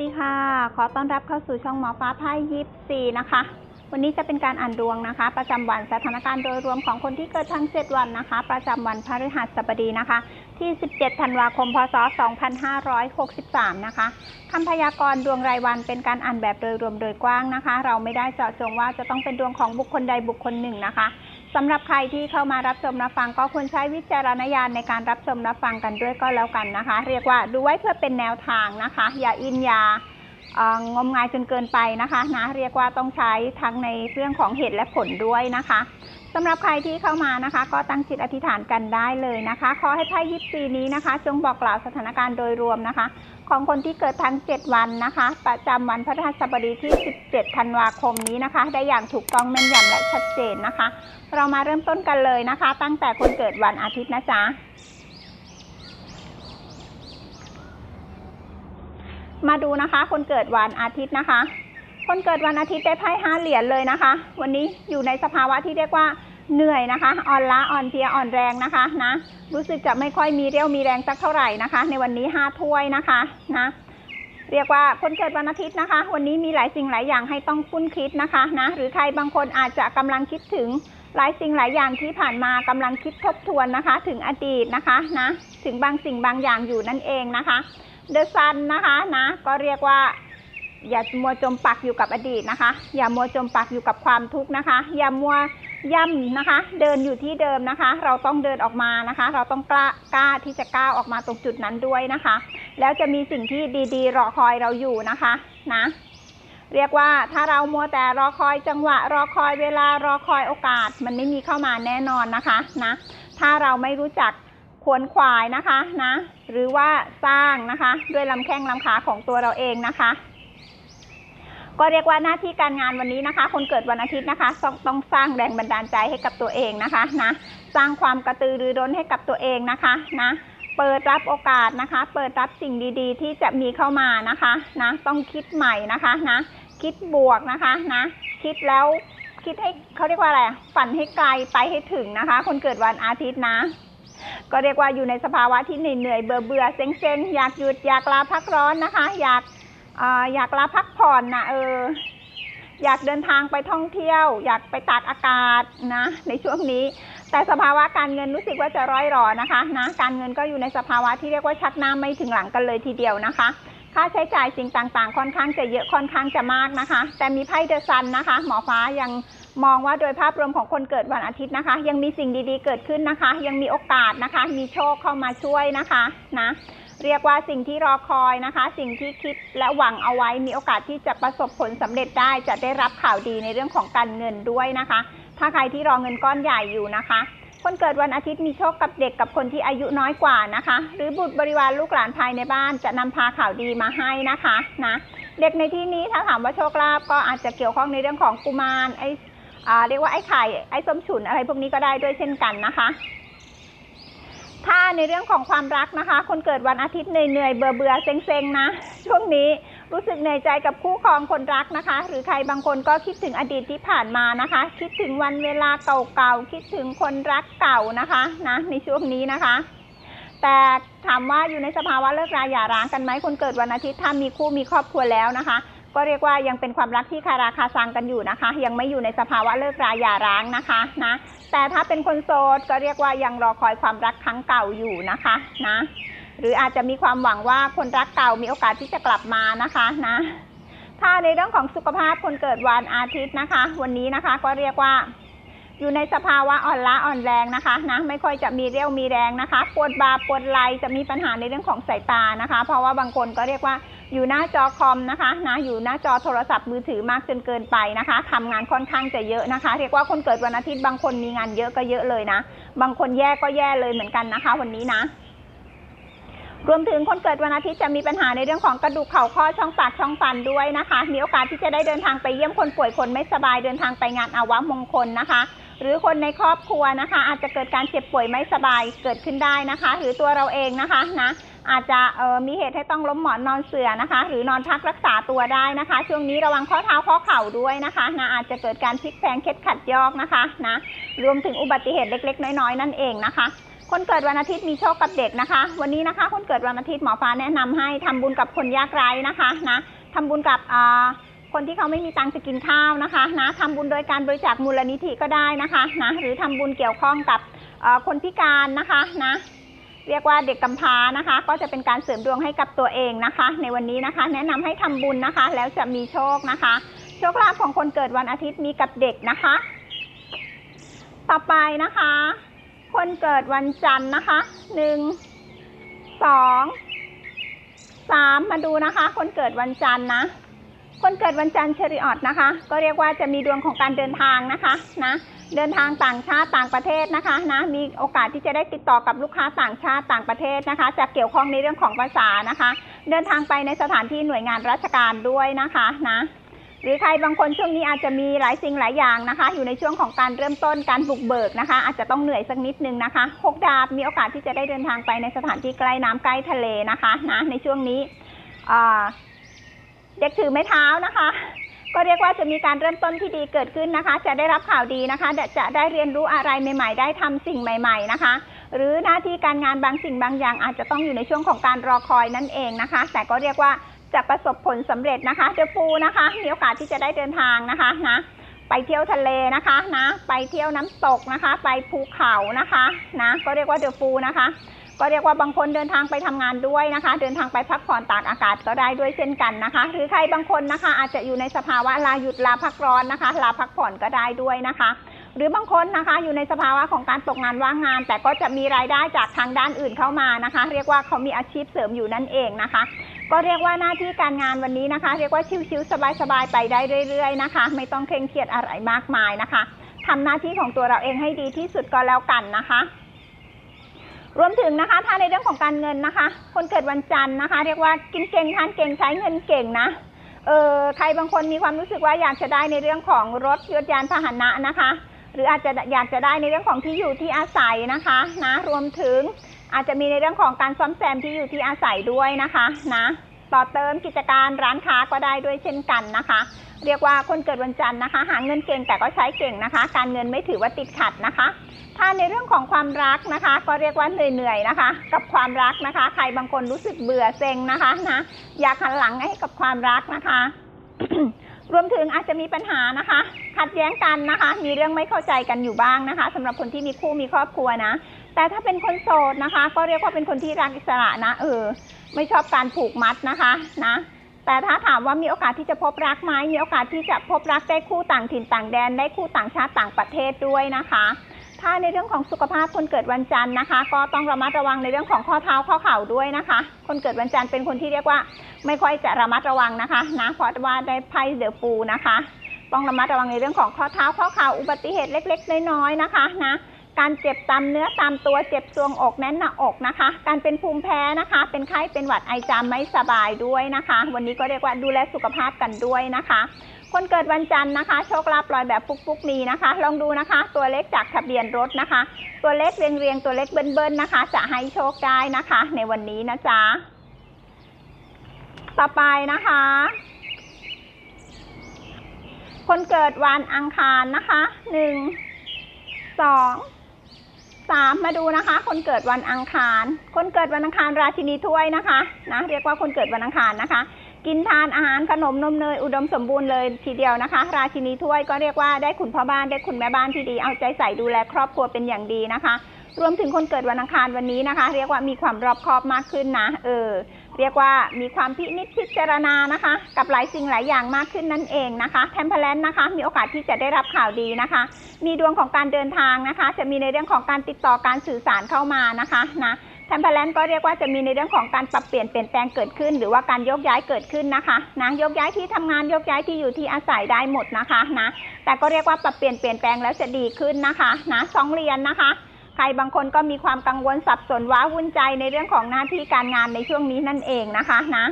ดีค่ะ ขอต้อนรับเข้าสู่ช่องหมอฟ้าไพ่ยิปซีนะคะ วันนี้จะเป็นการอ่านดวงนะคะ ประจำวันสถานการณ์โดยรวมของคนที่เกิดทั้ง 7 วันนะคะ ประจำวันพฤหัสบดีนะคะ ที่ 17 ธันวาคม พศ 2563 นะคะคำพยากรณ์ดวงรายวันเป็นการอ่านแบบโดยรวมโดยกว้างนะคะ เราไม่ได้เจาะจงว่าจะต้องเป็นดวงของบุคคลใดบุคคลหนึ่งนะคะ สำหรับใครที่เข้ามารับชมรับฟังก็ควรใช้วิจารณญาณในการรับชมรับฟังกันด้วยก็แล้วกันนะคะ เรียกว่าดูไว้เพื่อเป็นแนวทางนะคะ อย่าอินยางมงายจนเกินไปนะคะนะเรียกว่าต้องใช้ทั้งในเรื่องของเหตุและผลด้วยนะคะ สำหรับใครที่เข้ามานะคะ ก็ตั้งจิตอธิษฐานกันได้เลยนะคะ ขอให้ไพ่ยิปซีนี้นะคะ จงบอกกล่าวสถานการณ์โดยรวมนะคะ ของคนที่เกิดทั้ง 7 วันนะคะ ประจำวันพฤหัสบดีที่ 17 ธันวาคมนี้นะคะ ได้อย่างถูกต้องแม่นยำและชัดเจนนะคะ เรามาเริ่มต้นกันเลยนะคะ ตั้งแต่คนเกิดวันอาทิตย์นะจ๊ะมาดูนะคะ คนเกิดวันอาทิตย์นะคะ คนเกิดวันอาทิตย์ได้ไพ่ห้าเหรียญเลยนะคะ วันนี้อยู่ในสภาวะที่เรียกว่าเหนื่อยนะคะ อ่อนล้าอ่อนเพลียอ่อนแรงนะคะนะรู้สึกจะไม่ค่อยมีเรี่ยวมีแรงสักเท่าไหร่นะคะ ในวันนี้ห้าถ้วยนะคะนะเรียกว่าคนเกิดวันอาทิตย์นะคะ วันนี้มีหลายสิ่งหลายอย่างให้ต้องคุ้นคิดนะคะนะหรือใครบางคนอาจจะกำลังคิดถึงหลายสิ่งหลายอย่างที่ผ่านมากำลังคิดทบทวนนะคะ ถึงอดีตนะคะนะถึงบางสิ่งบางอย่างอยู่นั่นเองนะคะเดอะซันนะคะนะก็เรียกว่า อย่ามัวจมปักอยู่กับอดีตนะคะ อย่ามัวจมปักอยู่กับความทุกข์นะคะ อย่ามัวย่ำนะคะ เดินอยู่ที่เดิมนะคะ เราต้องเดินออกมานะคะ เราต้องกล้ากล้าที่จะก้าวออกมาตรงจุดนั้นด้วยนะคะ แล้วจะมีสิ่งที่ดีๆ รอคอยเราอยู่นะคะนะเรียกว่าถ้าเรามัวแต่รอคอยจังหวะ รอคอยเวลารอคอยโอกาส มันไม่มีเข้ามาแน่นอนนะคะนะถ้าเราไม่รู้จักขวนขวายนะคะนะ หรือว่าสร้างนะคะ ด้วยลำแข้งลำขาของตัวเราเองนะคะ ก็เรียกว่าหน้าที่การงานวันนี้นะคะ คนเกิดวันอาทิตย์นะคะต้องต้องสร้างแรงบันดาลใจให้กับตัวเองนะคะนะสร้างความกระตือรือร้นให้กับตัวเองนะคะนะเปิดรับโอกาสนะคะ เปิดรับสิ่งดีๆ ที่จะมีเข้ามานะคะนะต้องคิดใหม่นะคะนะคิดบวกนะคะนะคิดแล้วคิดให้เขาเรียกว่าอะไรฝันให้ไกลไปให้ถึงนะคะ คนเกิดวันอาทิตย์นะ ก็เรียกว่าอยู่ในสภาวะที่เหนื่อยเบื่อเบื่อเซ็งๆอยากหยุดอยากลาพักร้อนนะคะ อยาก อยากลาพักผ่อนนะเออ อยากเดินทางไปท่องเที่ยว อยากไปตากอากาศนะ ในช่วงนี้ แต่สภาวะการเงินรู้สึกว่าจะร้อยหรอนะคะนะการเงินก็อยู่ในสภาวะที่เรียกว่าชักหน้าไม่ถึงหลังกันเลยทีเดียวนะคะค่าใช้จ่ายสิ่งต่างๆ ค่อนข้างจะเยอะค่อนข้างจะมากนะคะ แต่มีไพ่เดอะซันนะคะ หมอฟ้ายังมองว่าโดยภาพรวมของคนเกิดวันอาทิตย์นะคะ ยังมีสิ่งดีๆเกิดขึ้นนะคะ ยังมีโอกาสนะคะ มีโชคเข้ามาช่วยนะคะนะ เรียกว่าสิ่งที่รอคอยนะคะ สิ่งที่คิดและหวังเอาไว้มีโอกาสที่จะประสบผลสำเร็จได้จะได้รับข่าวดีในเรื่องของการเงินด้วยนะคะ ถ้าใครที่รอเงินก้อนใหญ่อยู่นะคะ คนเกิดวันอาทิตย์มีโชคกับเด็กกับคนที่อายุน้อยกว่านะคะ หรือบุตรบริวารลูกหลานภายในบ้านจะนำพาข่าวดีมาให้นะคะนะเด็กในที่นี้ถ้าถามว่าโชคลาภก็อาจจะเกี่ยวข้องในเรื่องของกุมารไออ่าเรียกว่าไอ้ไข่ไอ้ส้มฉุนอะไรพวกนี้ก็ได้ด้วยเช่นกันนะคะ ถ้าในเรื่องของความรักนะคะ คนเกิดวันอาทิตย์เหนื่อยๆเบื่อเบื่อเซ็งๆนะ ช่วงนี้รู้สึกเหนื่อยใจกับคู่ครองคนรักนะคะ หรือใครบางคนก็คิดถึงอดีตที่ผ่านมานะคะ คิดถึงวันเวลาเก่าๆคิดถึงคนรักเก่านะคะนะในช่วงนี้นะคะ แต่ถามว่าอยู่ในสภาวะเลิกราหย่าร้างกันไหมคนเกิดวันอาทิตย์ถ้ามีคู่มีครอบครัวแล้วนะคะ ก็เรียกว่ายังเป็นความรักที่คาราคาซังกันอยู่นะคะ ยังไม่อยู่ในสภาวะเลิกราหย่าร้างนะคะนะแต่ถ้าเป็นคนโสดก็เรียกว่ายังรอคอยความรักครั้งเก่าอยู่นะคะนะหรืออาจจะมีความหวังว่าคนรักเก่ามีโอกาสที่จะกลับมานะคะนะถ้าในเรื่องของสุขภาพคนเกิดวันอาทิตย์นะคะ วันนี้นะคะก็เรียกว่าอยู่ในสภาวะอ่อนล้าอ่อนแรงนะคะนะไม่ค่อยจะมีเรี่ยวมีแรงนะคะ ปวดบ่าปวดไหลจะมีปัญหาในเรื่องของสายตานะคะ เพราะว่าบางคนก็เรียกว่า อยู่หน้าจอคอมนะคะนะอยู่หน้าจอโทรศัพท์มือถือมากจนเกินไปนะคะทำงานค่อนข้างจะเยอะนะคะ เรียกว่าคนเกิดวันอาทิตย์บางคนมีงานเยอะก็เยอะเลยนะ บางคนแย่ก็แย่เลยเหมือนกันนะคะ วันนี้นะรวมถึงคนเกิดวันอาทิตย์จะมีปัญหาในเรื่องของกระดูกเข่าข้อช่องปากช่องฟันด้วยนะคะ มีโอกาสที่จะได้เดินทางไปเยี่ยมคนป่วยคนไม่สบายเดินทางไปงานอาวะมงคลนะคะ หรือคนในครอบครัวนะคะ อาจจะเกิดการเจ็บป่วยไม่สบายเกิดขึ้นได้นะคะ หรือตัวเราเองนะคะนะ อาจจะเออมีเหตุให้ต้องล้มหมอนนอนเสื่อนะคะ หรือนอนพักรักษาตัวได้นะคะ ช่วงนี้ระวังข้อเท้าข้อเข่าด้วยนะคะนะอาจจะเกิดการพลิกแพลงเคล็ดขัดยอกนะคะนะรวมถึงอุบัติเหตุเล็ก ๆ น้อยๆนั่นเองนะคะคนเกิดวันอาทิตย์มีโชคกับเด็กนะคะ วันนี้นะคะ คนเกิดวันอาทิตย์หมอฟ้าแนะนำให้ทำบุญกับคนยากไร้นะคะนะทำบุญกับคนที่เขาไม่มีตังค์จะกินข้าวนะคะนะทำบุญโดยการบริจาคมูลนิธิก็ได้นะคะนะหรือทำบุญเกี่ยวข้องกับคนพิการนะคะนะ เรียกว่าเด็กกำพร้านะคะ ก็จะเป็นการเสริมดวงให้กับตัวเองนะคะ ในวันนี้นะคะ แนะนำให้ทำบุญนะคะ แล้วจะมีโชคนะคะ โชคลาภของคนเกิดวันอาทิตย์มีกับเด็กนะคะ ต่อไปนะคะ คนเกิดวันจันทร์นะคะหนึ่งสองสามมาดูนะคะ คนเกิดวันจันทร์นะคนเกิดวันจันทร์เชริออตนะคะ ก็เรียกว่าจะมีดวงของการเดินทางนะคะนะ เดินทางต่างชาติต่างประเทศนะคะนะมีโอกาสที่จะได้ติดต่อกับลูกค้าต่างชาติต่างประเทศนะคะ จะเกี่ยวข้องในเรื่องของภาษานะคะ เดินทางไปในสถานที่หน่วยงานราชการด้วยนะคะนะหรือใครบางคนช่วงนี้อาจจะมีหลายสิ่งหลายอย่างนะคะ อยู่ในช่วงของการเริ่มต้นการบุกเบิกนะคะ อาจจะต้องเหนื่อยสักนิดนึงนะคะหกดาบมีโอกาสที่จะได้เดินทางไปในสถานที่ใกล้น้ำใกล้ทะเลนะคะนะในช่วงนี้เด็กถือไม้เท้านะคะ ก็เรียกว่าจะมีการเริ่มต้นที่ดีเกิดขึ้นนะคะ จะได้รับข่าวดีนะคะ จะได้เรียนรู้อะไรใหม่ ๆ ได้ทำสิ่งใหม่ ๆนะคะ หรือหน้าที่การงานบางสิ่งบางอย่าง อาจจะต้องอยู่ในช่วงของการรอคอยนั่นเองนะคะ แต่ก็เรียกว่าจะประสบผลสำเร็จนะคะเดฟูนะคะมีโอกาสที่จะได้เดินทางนะคะนะไปเที่ยวทะเลนะคะนะ ไปเที่ยวน้ำตกนะคะ ไปภูเขานะคะนะก็เรียกว่าเดฟูนะคะ ก็เรียกว่าบางคนเดินทางไปทำงานด้วยนะคะ เดินทางไปพักผ่อนตากอากาศก็ได้ด้วยเช่นกันนะคะ หรือใครบางคนนะคะ อาจจะอยู่ในสภาวะลาหยุดลาพักร้อนนะคะ ลาพักผ่อนก็ได้ด้วยนะคะ หรือบางคนนะคะอยู่ในสภาวะของการตกงานว่างงาน แต่ก็จะมีรายได้จากทางด้านอื่นเข้ามานะคะ เรียกว่าเขามีอาชีพเสริมอยู่นั่นเองนะคะ ก็เรียกว่าหน้าที่การงานวันนี้นะคะ เรียกว่าชิวๆสบายๆไปได้เรื่อยๆนะคะ ไม่ต้องเคร่งเครียดอะไรมากมายนะคะทำหน้าที่ของตัวเราเองให้ดีที่สุดก็แล้วกันนะคะ รวมถึงนะคะ ถ้าในเรื่องของการเงินนะคะ คนเกิดวันจันทร์นะคะ เรียกว่ากินเก่งทานเก่งใช้เงินเก่งนะเออใครบางคนมีความรู้สึกว่าอยากจะได้ในเรื่องของรถยนต์ยานพาหนะนะคะ หรืออาจจะอยากจะได้ในเรื่องของที่อยู่ที่อาศัยนะคะนะรวมถึงอาจจะมีในเรื่องของการซ่อมแซมที่อยู่ที่อาศัยด้วยนะคะนะ ต่อเติมกิจการร้านค้าก็ได้ด้วยเช่นกันนะคะ เรียกว่าคนเกิดวันจันทร์นะคะ หาเงินเก่งแต่ก็ใช้เก่งนะคะ การเงินไม่ถือว่าติดขัดนะคะ ถ้าในเรื่องของความรักนะคะ ก็เรียกว่าเหนื่อยๆนะคะ กับความรักนะคะ ใครบางคนรู้สึกเบื่อเซ็งนะคะนะอยากหันหลังให้กับความรักนะคะรวมถึงอาจจะมีปัญหานะคะ ขัดแย้งกันนะคะ มีเรื่องไม่เข้าใจกันอยู่บ้างนะคะสำหรับคนที่มีคู่มีครอบครัวนะ แต่ถ้าเป็นคนโสดนะคะ ก็เรียกว่าเป็นคนที่รักอิสระนะเออ ไม่ชอบการผูกมัดนะคะนะแต่ถ้าถามว่ามีโอกาสที่จะพบรักไหมมีโอกาสที่จะพบรักได้คู่ต่างถิ่นต่างแดนได้คู่ต่างชาติต่างประเทศด้วยนะคะ ถ้าในเรื่องของสุขภาพคนเกิดวันจันทร์นะคะ ก็ต้องระมัดระวังในเรื่องของข้อเท้าข้อเข่าด้วยนะคะ คนเกิดวันจันทร์เป็นคนที่เรียกว่า ไม่ค่อยจะระมัดระวังนะคะนะเพราะว่าได้ไพ่เดือะฟูนะคะ ต้องระมัดระวังในเรื่องของข้อเท้าข้อเข่าอุบัติเหตุเล็ก ๆ น้อยๆนะคะนะ การเจ็บตามเนื้อตามตัวเจ็บทรวงอกแน่นหน้าอกนะคะ การเป็นภูมิแพ้นะคะ เป็นไข้เป็นหวัดไอจามไม่สบายด้วยนะคะ วันนี้ก็เรียกว่าดูแลสุขภาพกันด้วยนะคะ คนเกิดวันจันทร์นะคะ โชคลาภลอยแบบฟุกๆมีนะคะ ลองดูนะคะ ตัวเลขจากทะเบียนรถนะคะ ตัวเลขเรียงๆตัวเลขเบิ้ลๆนะคะ จะให้โชคได้นะคะ ในวันนี้นะจ๊ะต่อไปนะคะคนเกิดวันอังคารนะคะหนึ่งสอง สามมาดูนะคะ คนเกิดวันอังคาร คนเกิดวันอังคารราชินีถ้วยนะคะนะเรียกว่าคนเกิดวันอังคารนะคะ กินทานอาหารขนมนมเนยอุดมสมบูรณ์เลยทีเดียวนะคะ ราชินีถ้วยก็เรียกว่าได้คุณพ่อบ้านได้คุณแม่บ้านที่ดีเอาใจใส่ดูแลครอบครัวเป็นอย่างดีนะคะ รวมถึงคนเกิดวันอังคารวันนี้นะคะ เรียกว่ามีความรอบคอบมากขึ้นนะเออ เรียกว่ามีความพินิจพิจารณานะคะ กับหลายสิ่งหลายอย่างมากขึ้นนั่นเองนะคะแทมเพลนนะคะ มีโอกาสที่จะได้รับข่าวดีนะคะ มีดวงของการเดินทางนะคะ จะมีในเรื่องของการติดต่อการสื่อสารเข้ามานะคะนะแทมเพลนก็เรียกว่าจะมีในเรื่องของการปรับเปลี่ยนเปลี่ยนแปลงเกิดขึ้น หรือว่าการยกย้ายเกิดขึ้นนะคะนะยกย้ายที่ทำงานยกย้ายที่อยู่ที่อาศัยได้หมดนะคะนะแต่ก็เรียกว่าปรับเปลี่ยนเปลี่ยนแปลงแล้วจะดีขึ้นนะคะนะสองเรียนนะคะ รบางคนก็มีความกังวลสับสนว้าวุ่นใจในเรื่องของหน้าที่การงานในช่วงนี้นั่นเองนะคะนะ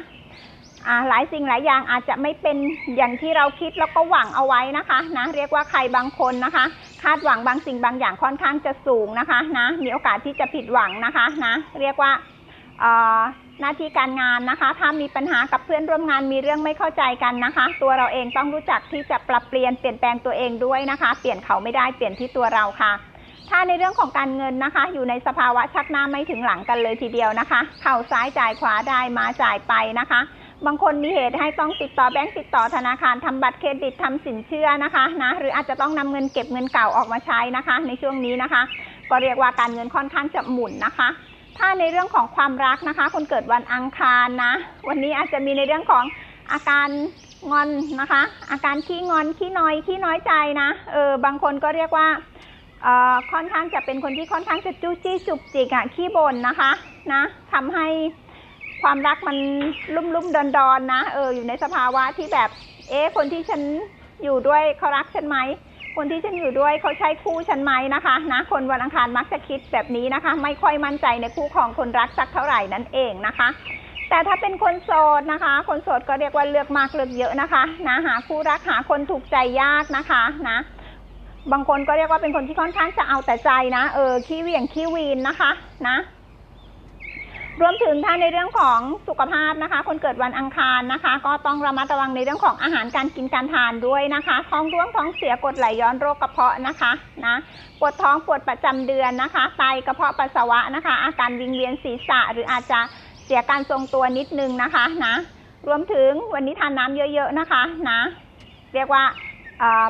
หลายสิ่งหลายอย่างอาจจะไม่เป็นอย่างที่เราคิดแล้วก็หวังเอาไว้นะคะนะเรียกว่าใครบางคนนะคะ คาดหวังบางสิ่งบางอย่างค่อนข้างจะสูงนะคะนะมีโอกาสที่จะผิดหวังนะคะนะเรียกว่าหน้าที่การงานนะคะ ถ้ามีปัญหากับเพื่อนร่วมงานมีเรื่องไม่เข้าใจกันนะคะ ตัวเราเองต้องรู้จักที่จะปรับเปลี่ยนเปลี่ยนแปลงตัวเองด้วยนะคะ เปลี่ยนเขาไม่ได้เปลี่ยนที่ตัวเราค่ะ ถ้าในเรื่องของการเงินนะคะ อยู่ในสภาวะชักหน้าไม่ถึงหลังกันเลยทีเดียวนะคะ เข่าซ้ายจ่ายขวาได้มาจ่ายไปนะคะ บางคนมีเหตุให้ต้องติดต่อแบงก์ติดต่อธนาคารทำบัตรเครดิตทำสินเชื่อนะคะนะหรืออาจจะต้องนำเงินเก็บเงินเก่าออกมาใช้นะคะ ในช่วงนี้นะคะ ก็เรียกว่าการเงินค่อนข้างจะหมุนนะคะถ้าในเรื่องของความรักนะคะ คนเกิดวันอังคารนะ วันนี้อาจจะมีในเรื่องของอาการงอนนะคะ อาการขี้งอนขี้น้อยขี้น้อยใจนะ เออบางคนก็เรียกว่า ค่อนข้างจะเป็นคนที่ค่อนข้างจะจู้จี้จุกจิกอะขี้บ่นนะคะนะทำให้ความรักมันลุ่มลุ่มดอนดอนๆนะเอออยู่ในสภาวะที่แบบเอ๊ะคนที่ฉันอยู่ด้วยเขารักฉันไหมคนที่ฉันอยู่ด้วยเขาใช่คู่ฉันไหมนะคะนะคนวันอังคารมักจะคิดแบบนี้นะคะ ไม่ค่อยมั่นใจในคู่ของคนรักสักเท่าไหร่นั่นเองนะคะ แต่ถ้าเป็นคนโสดนะคะ คนโสดก็เรียกว่าเลือกมากเลือกเยอะนะคะนะหาคู่รักหาคนถูกใจยากนะคะนะ บางคนก็เรียกว่าเป็นคนที่ค่อนข้างจะเอาแต่ใจนะ เออขี้เหวี่ยงขี้วีนนะคะนะ รวมถึงถ้าในเรื่องของสุขภาพนะคะ คนเกิดวันอังคารนะคะ ก็ต้องระมัดระวังในเรื่องของอาหารการกินการทานด้วยนะคะ ท้องร่วงท้องเสียกดไหลย้อนโรคกระเพาะนะคะนะปวดท้องปวดประจำเดือนนะคะไตกระเพาะปัสสาวะนะคะ อาการวิงเวียนศีรษะ หรืออาจจะเสียการทรงตัวนิดนึงนะคะนะ รวมถึงวันนี้ทานน้ำเยอะ ๆนะคะนะ เรียกว่า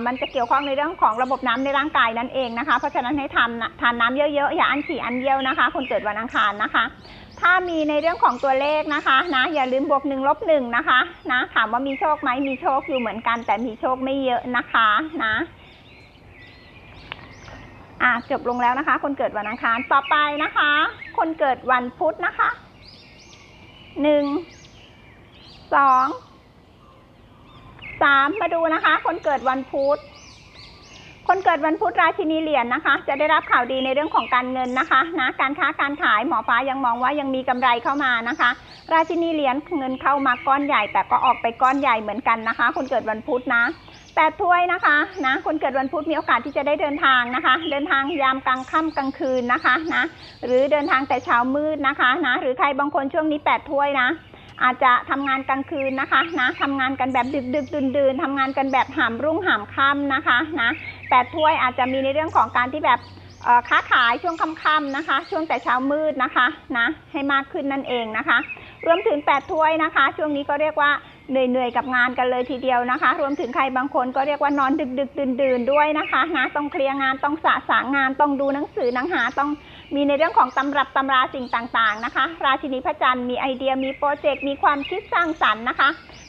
มันจะเกี่ยวข้องในเรื่องของระบบน้ำในร่างกายนั่นเองนะคะ เพราะฉะนั้นให้ทำนทานน้ำเยอะๆ อย่าอันฉี่อันเยี่ยวนะคะ คนเกิดวันอังคารนะคะ ถ้ามีในเรื่องของตัวเลขนะคะนะอย่าลืมบวกหนึ่งลบหนึ่งนะคะนะถามว่ามีโชคไหมมีโชคอยู่เหมือนกัน แต่มีโชคไม่เยอะนะคะนะอะจบลงแล้วนะคะ คนเกิดวันอังคารต่อไปนะคะ คนเกิดวันพุธนะคะหนึ่งสอง สามมาดูนะคะ คนเกิดวันพุธคนเกิดวันพุธราชินีเหรียญนะคะ จะได้รับข่าวดีในเรื่องของการเงินนะคะนะการค้าการขายหมอฟ้ายังมองว่ายังมีกำไรเข้ามานะคะ ราชินีเหรียญเงินเข้ามาก้อนใหญ่ แต่ก็ออกไปก้อนใหญ่เหมือนกันนะคะ คนเกิดวันพุธนะแปดถ้วยนะคะนะคนเกิดวันพุธมีโอกาสที่จะได้เดินทางนะคะ เดินทางยามกลางค่ำกลางคืนนะคะนะหรือเดินทางแต่เช้ามืดนะคะนะหรือใครบางคนช่วงนี้แปดถ้วยนะ อาจจะทำงานกลางคืนนะคะนะทำงานกันแบบดึกดึกดื่นดื่นทำงานกันแบบหามรุ่งหามค่ำนะคะนะแปดถ้วยอาจจะมีในเรื่องของการที่แบบค้าขายช่วงค่ำๆนะคะ ช่วงแต่เช้ามืดนะคะนะให้มากขึ้นนั่นเองนะคะ รวมถึงแปดถ้วยนะคะ ช่วงนี้ก็เรียกว่าเหนื่อยๆกับงานกันเลยทีเดียวนะคะ รวมถึงใครบางคนก็เรียกว่านอนดึกดึกดื่นดื่นๆด้วยนะคะนะต้องเคลียร์งานต้องสะสางงานต้องดูหนังสือหนังหาต้อง มีในเรื่องของตำรับตำราสิ่งต่างๆนะคะ ราชินีพระจันทร์มีไอเดียมีโปรเจกต์มีความคิดสร้างสรรค์นะคะ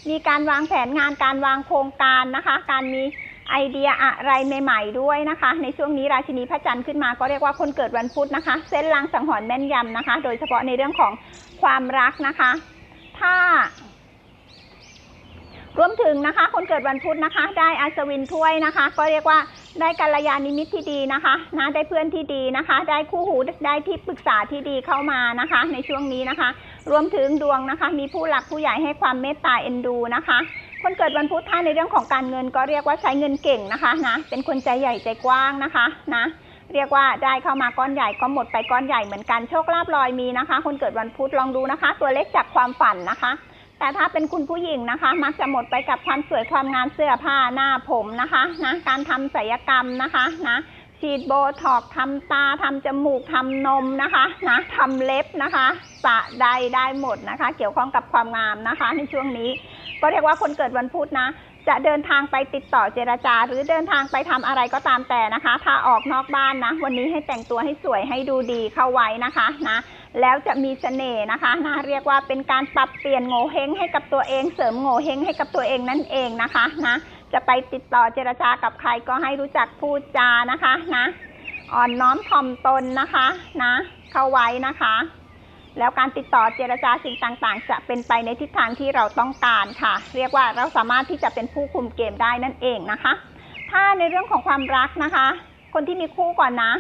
มีการวางแผนงานการวางโครงการนะคะ การมีไอเดียอะไรใหม่ๆด้วยนะคะ ในช่วงนี้ราชินีพระจันทร์ขึ้นมาก็เรียกว่าคนเกิดวันพุธนะคะ เส้นลางสังหรณ์แม่นยำนะคะ โดยเฉพาะในเรื่องของความรักนะคะ ถ้า รวมถึงนะคะ คนเกิดวันพุธนะคะ ได้อัศวินถ้วยนะคะ ก็เรียกว่าได้กัลยาณมิตรที่ดีนะคะนะได้เพื่อนที่ดีนะคะ ได้คู่หูได้ที่ปรึกษาที่ดีเข้ามานะคะ ในช่วงนี้นะคะ รวมถึงดวงนะคะ มีผู้หลักผู้ใหญ่ให้ความเมตตาเอ็นดูนะคะ คนเกิดวันพุธถ้านในเรื่องของการเงิน ก็เรียกว่าใช้เงินเก่งนะคะนะเป็นคนใจใหญ่ใจกว้างนะคะนะเรียกว่าได้เข้ามาก้อนใหญ่ก็หมดไปก้อนใหญ่เหมือนกันโชคลาภลอยมีนะคะ คนเกิดวันพุธลองดูนะคะ ตัวเลขจากความฝันนะคะ แต่ถ้าเป็นคุณผู้หญิงนะคะ มักจะหมดไปกับความสวยความงามเสื้อผ้าหน้าผมนะคะนะการทำศัลยกรรมนะคะนะฉีดโบท็อกทำตาทำจมูกทำนมนะคะนะทำเล็บนะคะสะใดได้หมดนะคะ เกี่ยวข้องกับความงามนะคะ ในช่วงนี้ ก็เรียกว่าคนเกิดวันพุธนะ จะเดินทางไปติดต่อเจรจา หรือเดินทางไปทำอะไรก็ตามแต่นะคะ ถ้าออกนอกบ้านนะ วันนี้ให้แต่งตัวให้สวยให้ดูดีเข้าไว้นะคะนะ แล้วจะมีเสน่ห์นะคะนะเรียกว่าเป็นการปรับเปลี่ยนโง่เฮงให้กับตัวเอง เสริมโง่เฮงให้กับตัวเองนั่นเองนะคะนะจะไปติดต่อเจรจากับใครก็ให้รู้จักพูดจานะคะนะอ่อนน้อมถ่อมตนนะคะนะเข้าไว้นะคะ แล้วการติดต่อเจรจาสิ่งต่างๆ จะเป็นไปในทิศทางที่เราต้องการค่ะ เรียกว่าเราสามารถที่จะเป็นผู้คุมเกมได้นั่นเองนะคะ ถ้าในเรื่องของความรักนะคะ คนที่มีคู่ก่อนนะ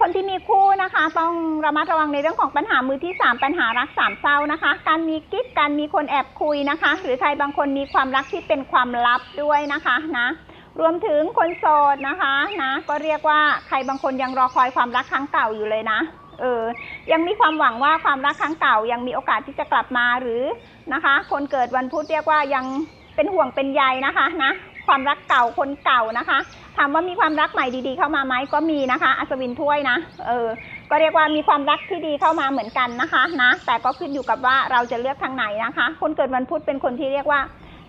คนที่มีคู่นะคะ ต้องระมัดระวังในเรื่องของปัญหามือที่สามปัญหารักสามเศร้านะคะ การมีกิ๊กการมีคนแอบคุยนะคะ หรือใครบางคนมีความรักที่เป็นความลับด้วยนะคะนะรวมถึงคนโสดนะคะนะก็เรียกว่าใครบางคนยังรอคอยความรักครั้งเก่าอยู่เลยนะเออยังมีความหวังว่าความรักครั้งเก่ายังมีโอกาสที่จะกลับมาหรือนะคะ คนเกิดวันพุธเรียกว่ายังเป็นห่วงเป็นใยนะคะนะ ความรักเก่าคนเก่านะคะถามว่ามีความรักใหม่ดีๆเข้ามาไหมก็มีนะคะ อัศวินถ้วยนะเออก็เรียกว่ามีความรักที่ดีเข้ามาเหมือนกันนะคะนะแต่ก็ขึ้นอยู่กับว่าเราจะเลือกทางไหนนะคะ คนเกิดวันพุธเป็นคนที่เรียกว่า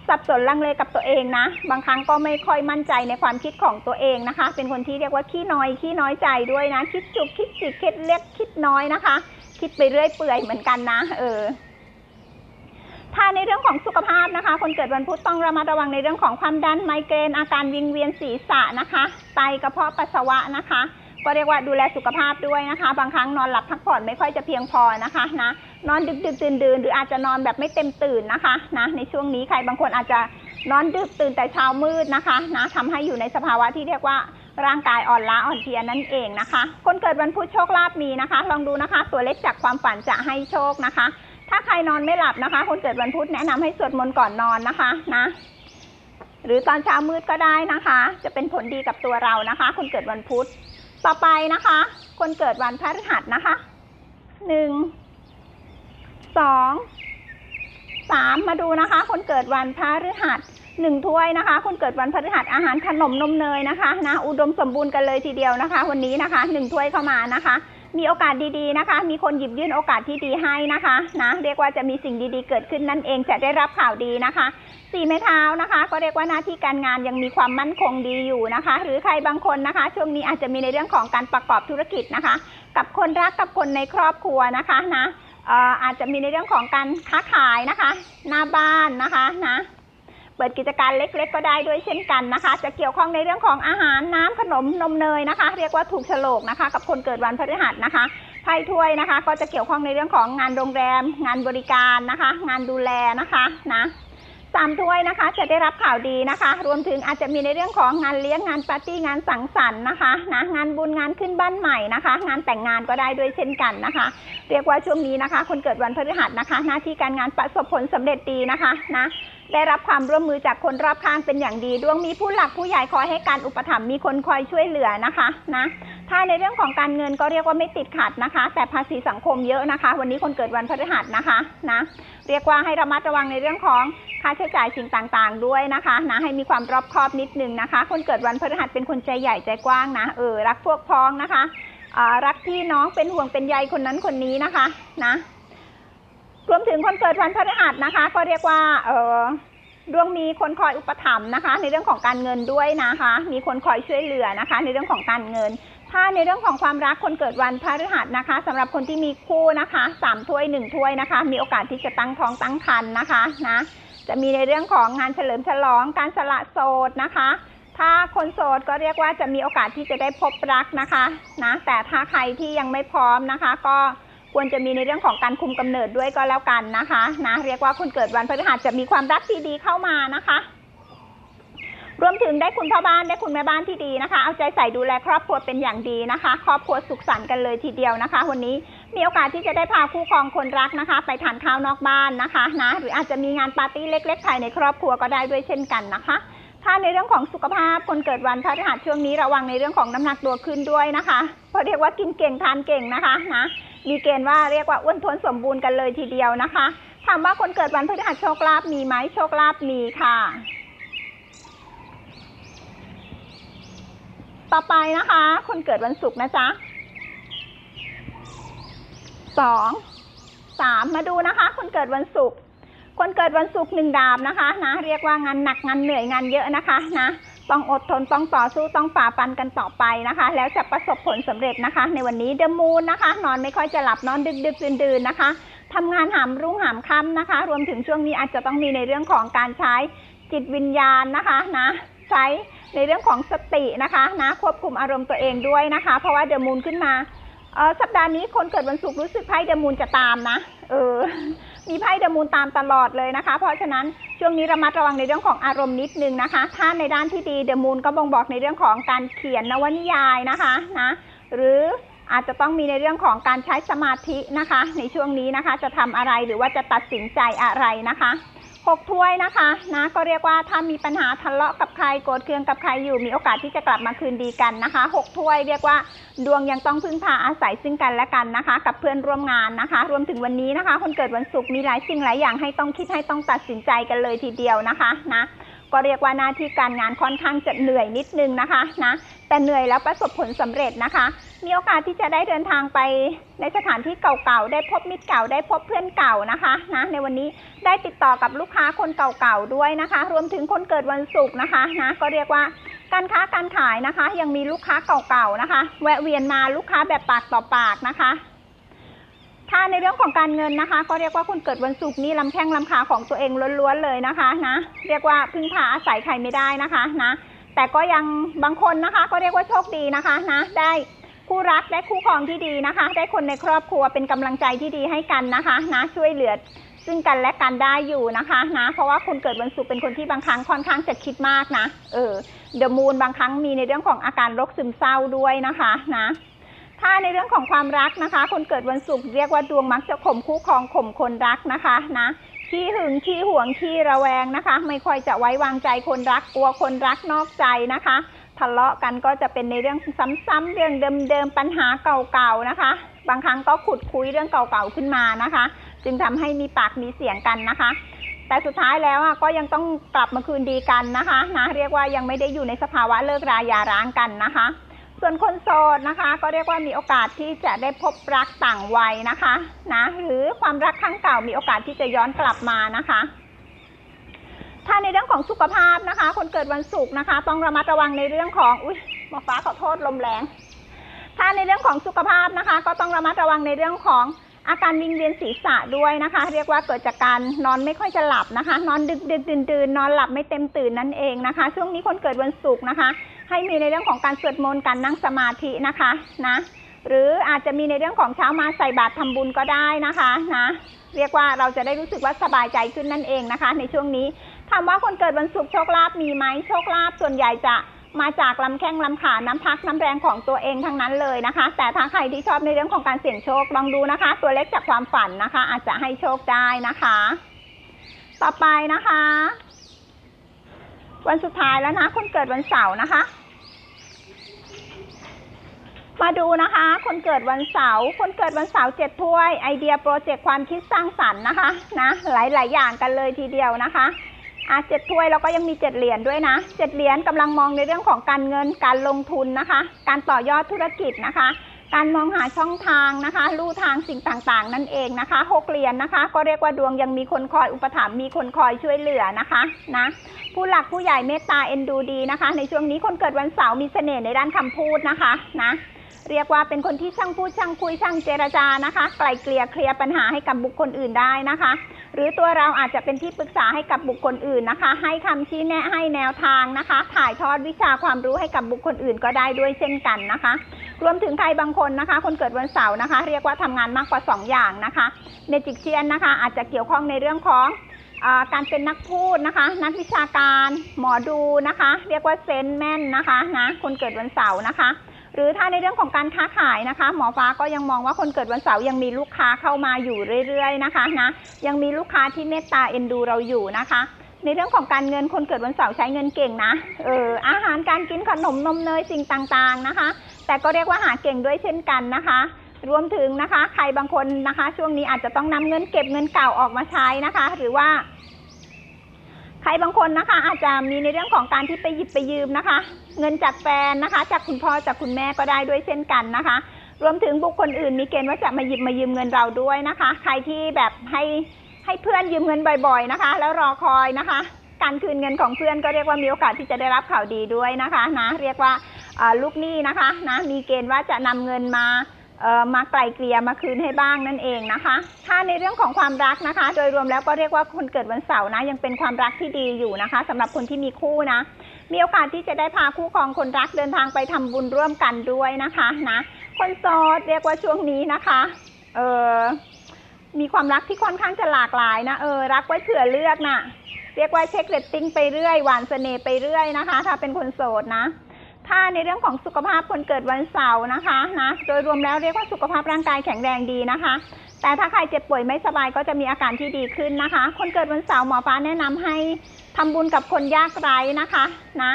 สับสนลังเลกับตัวเองนะ บางครั้งก็ไม่ค่อยมั่นใจในความคิดของตัวเองนะคะ เป็นคนที่เรียกว่าขี้น้อยขี้น้อยใจด้วยนะ คิดจุกคิดจิกคิดเล็กคิดน้อยนะคะ คิดไปเรื่อยเปื่อยเหมือนกันนะ เออ ถ้าในเรื่องของสุขภาพนะคะ คนเกิดวันพุธต้องระมัดระวังในเรื่องของความดันไมเกรนอาการวิงเวียนศีรษะนะคะ ไตกระเพาะปัสสาวะนะคะ ก็เรียกว่าดูแลสุขภาพด้วยนะคะ บางครั้งนอนหลับพักผ่อนไม่ค่อยจะเพียงพอนะคะนะนอนดึกดึกดื่นดื่นหรืออาจจะนอนแบบไม่เต็มตื่นนะคะนะในช่วงนี้ใครบางคนอาจจะนอนดึกตื่นแต่เช้ามืดนะคะนะทำให้อยู่ในสภาวะที่เรียกว่าร่างกายอ่อนล้าอ่อนเพลียนั่นเองนะคะ คนเกิดวันพุธโชคลาภมีนะคะ ลองดูนะคะ ตัวเลขจากความฝันจะให้โชคนะคะ ถ้าใครนอนไม่หลับนะคะ คนเกิดวันพุธแนะนำให้สวดมนต์ก่อนนอนนะคะนะ หรือตอนเช้ามืดก็ได้นะคะ จะเป็นผลดีกับตัวเรานะคะ คนเกิดวันพุธต่อไปนะคะ คนเกิดวันพฤหัสนะคะหนึ่งสองสามมาดูนะคะ คนเกิดวันพฤหัสหนึ่งถ้วยนะคะ คนเกิดวันพฤหัสอาหารขนมนมเนยนะคะนะอุดมสมบูรณ์กันเลยทีเดียวนะคะ วันนี้นะคะหนึ่งถ้วยเข้ามานะคะ มีโอกาสดีๆนะคะ มีคนหยิบยื่นโอกาสที่ดีให้นะคะนะเรียกว่าจะมีสิ่งดีๆ เกิดขึ้นนั่นเองจะได้รับข่าวดีนะคะสี่ไม้เท้านะคะ ก็เรียกว่าหน้าที่การงานยังมีความมั่นคงดีอยู่นะคะ หรือใครบางคนนะคะ ช่วงนี้อาจจะมีในเรื่องของการประกอบธุรกิจนะคะ กับคนรักกับคนในครอบครัวนะคะนะอาจจะมีในเรื่องของการค้าขายนะคะ หน้าบ้านนะคะนะ เปิดกิจการเล็กๆ ก็ได้ด้วยเช่นกันนะคะ จะเกี่ยวข้องในเรื่องของอาหารน้ำขนมนมเนยนะคะ เรียกว่าถูกโฉลกนะคะ กับคนเกิดวันพฤหัสนะคะไพ่ถ้วยนะคะ ก็จะเกี่ยวข้องในเรื่องของงานโรงแรม งานบริการนะคะ งานดูแลนะคะนะสามถ้วยนะคะจะได้รับข่าวดีนะคะ รวมถึงอาจจะมีในเรื่องของงานเลี้ยงงานปาร์ตี้งานสังสรรค์นะคะนะงานบุญงานขึ้นบ้านใหม่นะคะ งานแต่งงานก็ได้ด้วยเช่นกันนะคะ เรียกว่าช่วงนี้นะคะ คนเกิดวันพฤหัสนะคะ หน้าที่การงานประสบผลสำเร็จดีนะคะนะ ได้รับความร่วมมือจากคนรอบข้างเป็นอย่างดี ดวงมีผู้หลักผู้ใหญ่คอยให้การอุปถัมภ์มีคนคอยช่วยเหลือนะคะนะถ้าในเรื่องของการเงินก็เรียกว่าไม่ติดขัดนะคะ แต่ภาษีสังคมเยอะนะคะ วันนี้คนเกิดวันพฤหัสนะคะนะเรียกว่าให้ระมัดระวังในเรื่องของค่าใช้จ่ายสิ่งต่างๆ ด้วยนะคะนะให้มีความรอบคอบนิดนึงนะคะ คนเกิดวันพฤหัสเป็นคนใจใหญ่ใจกว้างนะเออรักพวกพ้องนะคะรักพี่น้องเป็นห่วงเป็นใยคนนั้นคนนี้นะคะนะ รวมถึงคนเกิดวันพฤหัสนะคะ ก็เรียกว่าเออดวงมีคนคอยอุปถัมภ์นะคะ ในเรื่องของการเงินด้วยนะคะ มีคนคอยช่วยเหลือนะคะ ในเรื่องของการเงิน ถ้าในเรื่องของความรักคนเกิดวันพฤหัสนะคะสำหรับคนที่มีคู่นะคะสามถ้วยหนึ่งถ้วยนะคะ มีโอกาสที่จะตั้งท้องตั้งครรภ์นะคะนะ จะมีในเรื่องของงานเฉลิมฉลองการสละโสดนะคะถ้าคนโสดก็เรียกว่าจะมีโอกาสที่จะได้พบรักนะคะนะแต่ถ้าใครที่ยังไม่พร้อมนะคะ ก็ ควรจะมีในเรื่องของการคุมกำเนิดด้วยก็แล้วกันนะคะนะเรียกว่าคนเกิดวันพฤหัสจะมีความรักที่ดีเข้ามานะคะ รวมถึงได้คุณพ่อบ้านได้คุณแม่บ้านที่ดีนะคะ เอาใจใส่ดูแลครอบครัวเป็นอย่างดีนะคะ ครอบครัวสุขสันต์กันเลยทีเดียวนะคะ วันนี้มีโอกาสที่จะได้พาคู่ครองคนรักนะคะ ไปทานข้าวนอกบ้านนะคะนะหรืออาจจะมีงานปาร์ตี้เล็กๆภายในครอบครัวก็ได้ด้วยเช่นกันนะคะถ้าในเรื่องของสุขภาพคนเกิดวันพฤหัสช่วงนี้ระวังในเรื่องของน้ำหนักตัวขึ้นด้วยนะคะเพราะเรียกว่ากินเก่งทานเก่งนะคะนะ มีเกณฑ์ว่าเรียกว่าอ้วนท้นสมบูรณ์กันเลยทีเดียวนะคะ ถามว่าคนเกิดวันพฤหัสโชคลาภมีไหมโชคลาภมีค่ะ ต่อไปนะคะ คนเกิดวันศุกร์นะจ๊ะสองสามมาดูนะคะ คนเกิดวันศุกร์คนเกิดวันศุกร์หนึ่งดาบนะคะนะ เรียกว่างานหนักงานเหนื่อยงานเยอะนะคะนะ ต้องอดทนต้องต่อสู้ต้องฝ่าฟันกันต่อไปนะคะ แล้วจะประสบผลสำเร็จนะคะ ในวันนี้เดมูนนะคะ นอนไม่ค่อยจะหลับนอนดึกดึกดื่นดื่นนะคะทำงานหามรุ่งหามค่ำนะคะ รวมถึงช่วงนี้อาจจะต้องมีในเรื่องของการใช้จิตวิญญาณนะคะนะใช้ในเรื่องของสตินะคะนะควบคุมอารมณ์ตัวเองด้วยนะคะ เพราะว่าเดมูนขึ้นมาเออสัปดาห์นี้คนเกิดวันศุกร์รู้สึกไพ่เดมูนจะตามนะเออมีไพ่เดมูนตามตลอดเลยนะคะ เพราะฉะนั้น ช่วงนี้ระมัดระวังในเรื่องของอารมณ์นิดนึงนะคะ ถ้าในด้านที่ดีเดมูนก็บ่งบอกในเรื่องของการเขียนนวนิยายนะคะนะหรืออาจจะต้องมีในเรื่องของการใช้สมาธินะคะ ในช่วงนี้นะคะ จะทำอะไรหรือว่าจะตัดสินใจอะไรนะคะ หกถ้วยนะคะ นะ ก็เรียกว่าถ้ามีปัญหาทะเลาะกับใครโกรธเคืองกับใครอยู่ มีโอกาสที่จะกลับมาคืนดีกันนะคะหกถ้วยเรียกว่าดวงยังต้องพึ่งพาอาศัยซึ่งกันและกันนะคะ กับเพื่อนร่วมงานนะคะ รวมถึงวันนี้นะคะ คนเกิดวันศุกร์มีหลายสิ่งหลายอย่างให้ต้องคิดให้ต้องตัดสินใจกันเลยทีเดียวนะคะนะก็เรียกว่าหน้าที่การงานค่อนข้างจะเหนื่อยนิดนึงนะคะนะแต่เหนื่อยแล้วประสบผลสำเร็จนะคะ มีโอกาสที่จะได้เดินทางไปในสถานที่เก่าๆ ได้พบมิตรเก่า ได้พบเพื่อนเก่านะคะนะในวันนี้ได้ติดต่อกับลูกค้าคนเก่าๆ ด้วยนะคะ รวมถึงคนเกิดวันศุกร์นะคะนะก็เรียกว่าการค้าการขายนะคะ ยังมีลูกค้าเก่าๆ นะคะ แวะเวียนมาลูกค้าแบบปากต่อปากนะคะถ้าในเรื่องของการเงินนะคะ ก็เรียกว่าคนเกิดวันศุกร์นี่ลำแข้งลำขาของตัวเองล้วนๆเลยนะคะนะ เรียกว่าพึ่งพาอาศัยใครไม่ได้นะคะนะ แต่ก็ยังบางคนนะคะ ก็เรียกว่าโชคดีนะคะนะได้ คู่รักได้คู่ครองที่ดีนะคะ ได้คนในครอบครัวเป็นกำลังใจที่ดีให้กันนะคะ นะช่วยเหลือซึ่งกันและกันได้อยู่นะคะนะ เพราะว่าคนเกิดวันศุกร์เป็นคนที่บางครั้งค่อนข้างจะคิดมากนะ เออเดอะมูนบางครั้งมีในเรื่องของอาการโรคซึมเศร้าด้วยนะคะนะถ้าในเรื่องของความรักนะคะ คนเกิดวันศุกร์เรียกว่าดวงมักจะข่มคู่ครองข่มคนรักนะคะนะขี้หึงขี้หวงขี้ระแวงนะคะ ไม่ค่อยจะไว้วางใจคนรักกลัวคนรักนอกใจนะคะ ทะเลาะกันก็จะเป็นในเรื่องซ้ำๆเรื่องเดิมๆปัญหาเก่าๆนะคะ บางครั้งก็ขุดคุยเรื่องเก่าๆขึ้นมานะคะ จึงทำให้มีปากมีเสียงกันนะคะ แต่สุดท้ายแล้วก็ยังต้องกลับมาคืนดีกันนะคะนะเรียกว่ายังไม่ได้อยู่ในสภาวะเลิกราหย่าร้างกันนะคะ ส่วนคนโสดนะคะ ก็เรียกว่ามีโอกาสที่จะได้พบรักต่างวัยนะคะนะหรือความรักครั้งเก่ามีโอกาสที่จะย้อนกลับมานะคะ ถ้าในเรื่องของสุขภาพนะคะ คนเกิดวันศุกร์นะคะ ต้องระมัดระวังในเรื่องของอุ้ยหมอฟ้าขอโทษลมแรงถ้าในเรื่องของสุขภาพนะคะ ก็ต้องระมัดระวังในเรื่องของอาการวิงเวียนศีรษะด้วยนะคะ เรียกว่าเกิดจากการนอนไม่ค่อยจะหลับนะคะ นอนดึกดึกดื่นดื่นนอนหลับไม่เต็มตื่นนั่นเองนะคะ ช่วงนี้คนเกิดวันศุกร์นะคะ ให้มีในเรื่องของการสวดมนต์การนั่งสมาธินะคะนะหรืออาจจะมีในเรื่องของเช้ามาใส่บาตรทำบุญก็ได้นะคะนะเรียกว่าเราจะได้รู้สึกว่าสบายใจขึ้นนั่นเองนะคะ ในช่วงนี้ ถามว่าคนเกิดวันศุกร์โชคลาภมีไหมโชคลาภส่วนใหญ่จะมาจากลำแข้งลำขา น้ำพักน้ำแรงของตัวเองทั้งนั้นเลยนะคะ แต่ถ้าใครที่ชอบในเรื่องของการเสี่ยงโชคลองดูนะคะ ตัวเลขจากความฝันนะคะ อาจจะให้โชคได้นะคะ ต่อไปนะคะ วันสุดท้ายแล้วนะ คนเกิดวันเสาร์นะคะ มาดูนะคะ คนเกิดวันเสาร์คนเกิดวันเสาร์เจ็ดถ้วยไอเดียโปรเจกต์ความคิดสร้างสรรค์นะคะนะหลายๆอย่างกันเลยทีเดียวนะคะ อะเจ็ดถ้วยแล้วก็ยังมีเจ็ดเหรียญด้วยนะเจ็ดเหรียญกำลังมองในเรื่องของการเงินการลงทุนนะคะ การต่อยอดธุรกิจนะคะ การมองหาช่องทางนะคะ ลู่ทางสิ่งต่างๆ นั่นเองนะคะหกเหรียญนะคะ ก็เรียกว่าดวงยังมีคนคอยอุปถัมภ์มีคนคอยช่วยเหลือนะคะนะผู้หลักผู้ใหญ่เมตตาเอ็นดูดีนะคะ ในช่วงนี้คนเกิดวันเสาร์มีเสน่ห์ในด้านคำพูดนะคะนะ เรียกว่าเป็นคนที่ช่างพูดช่างคุยช่างเจรจานะคะ ไกลเกลี่ยเคลียร์ปัญหาให้กับบุคคลอื่นได้นะคะ หรือตัวเราอาจจะเป็นที่ปรึกษาให้กับบุคคลอื่นนะคะ ให้คำชี้แนะให้แนวทางนะคะ ถ่ายทอดวิชาความรู้ให้กับบุคคลอื่นก็ได้ด้วยเช่นกันนะคะ รวมถึงใครบางคนนะคะ คนเกิดวันเสาร์นะคะ เรียกว่าทำงานมากกว่า 2 อย่างนะคะเมจิกเชียนนะคะ อาจจะเกี่ยวข้องในเรื่องของการเป็นนักพูดนะคะ นักวิชาการหมอดูนะคะ เรียกว่าเซนแม่นนะคะนะคนเกิดวันเสาร์นะคะ หรือถ้าในเรื่องของการค้าขายนะคะ หมอฟ้าก็ยังมองว่าคนเกิดวันเสาร์ยังมีลูกค้าเข้ามาอยู่เรื่อยๆนะคะนะยังมีลูกค้าที่เมตตาเอ็นดูเราอยู่นะคะ ในเรื่องของการเงินคนเกิดวันเสาร์ใช้เงินเก่งนะเอออาหารการกินขนมนมเนยสิ่งต่างๆนะคะ แต่ก็เรียกว่าหาเก่งด้วยเช่นกันนะคะรวมถึงนะคะ ใครบางคนนะคะ ช่วงนี้อาจจะต้องนำเงินเก็บเงินเก่าออกมาใช้นะคะ หรือว่า ใครบางคนนะคะ อาจจะมีในเรื่องของการที่ไปหยิบไปยืมนะคะ เงินจากแฟนนะคะ จากคุณพ่อจากคุณแม่ก็ได้ด้วยเช่นกันนะคะ รวมถึงบุคคลอื่นมีเกณฑ์ว่าจะมาหยิบมายืมเงินเราด้วยนะคะ ใครที่แบบให้ให้เพื่อนยืมเงินบ่อย ๆนะคะ แล้วรอคอยนะคะ การคืนเงินของเพื่อนก็เรียกว่ามีโอกาสที่จะได้รับข่าวดีด้วยนะคะนะเรียกว่าลูกหนี้นะคะนะมีเกณฑ์ว่าจะนำเงินมา มาไกลเกลี่ยมาคืนให้บ้างนั่นเองนะคะ ถ้าในเรื่องของความรักนะคะ โดยรวมแล้วก็เรียกว่าคนเกิดวันเสาร์นะ ยังเป็นความรักที่ดีอยู่นะคะสำหรับคนที่มีคู่นะ มีโอกาสที่จะได้พาคู่ครองคนรักเดินทางไปทำบุญร่วมกันด้วยนะคะนะคนโสดเรียกว่าช่วงนี้นะคะเออมีความรักที่ค่อนข้างจะหลากหลายนะเออรักไว้เผื่อเลือกนะเรียกว่าเช็คเรตติ้งไปเรื่อยหวานเสน่ห์ไปเรื่อยนะคะ ถ้าเป็นคนโสดนะ ถ้าในเรื่องของสุขภาพคนเกิดวันเสาร์นะคะนะโดยรวมแล้วเรียกว่าสุขภาพร่างกายแข็งแรงดีนะคะ แต่ถ้าใครเจ็บป่วยไม่สบายก็จะมีอาการที่ดีขึ้นนะคะ คนเกิดวันเสาร์หมอฟ้าแนะนำให้ทำบุญกับคนยากไร้นะคะนะ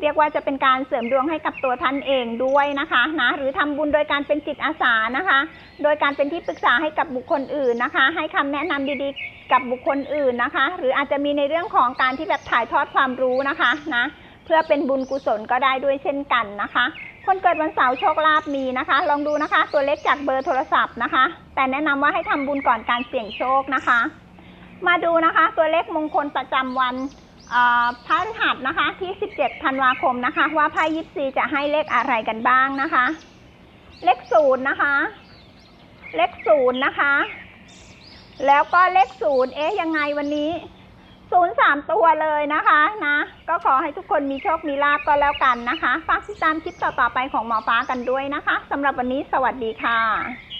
เรียกว่าจะเป็นการเสริมดวงให้กับตัวท่านเองด้วยนะคะนะหรือทำบุญโดยการเป็นจิตอาสานะคะ โดยการเป็นที่ปรึกษาให้กับบุคคลอื่นนะคะ ให้คำแนะนำดีๆ กับบุคคลอื่นนะคะ หรืออาจจะมีในเรื่องของการที่แบบถ่ายทอดความรู้นะคะนะ เพื่อเป็นบุญกุศลก็ได้ด้วยเช่นกันนะคะ คนเกิดวันเสาร์โชคลาภมีนะคะ ลองดูนะคะ ตัวเลขจากเบอร์โทรศัพท์นะคะ แต่แนะนำว่าให้ทำบุญก่อนการเสี่ยงโชคนะคะ มาดูนะคะ ตัวเลขมงคลประจำวันเอ่อพฤหัสนะคะที่ 17ธันวาคมนะคะ ว่าไพ่ยิปซีจะให้เลขอะไรกันบ้างนะคะ เลขศูนย์นะคะ เลขศูนย์นะคะ แล้วก็เลขศูนย์เอ๊ะยังไงวันนี้ ศูนย์สามตัวเลยนะคะนะ ก็ขอให้ทุกคนมีโชค มีลาบก็แล้วกันนะคะ ฝากติดตามคลิปต่อๆไปของหมอฟ้ากันด้วยนะคะสำหรับวันนี้สวัสดีค่ะ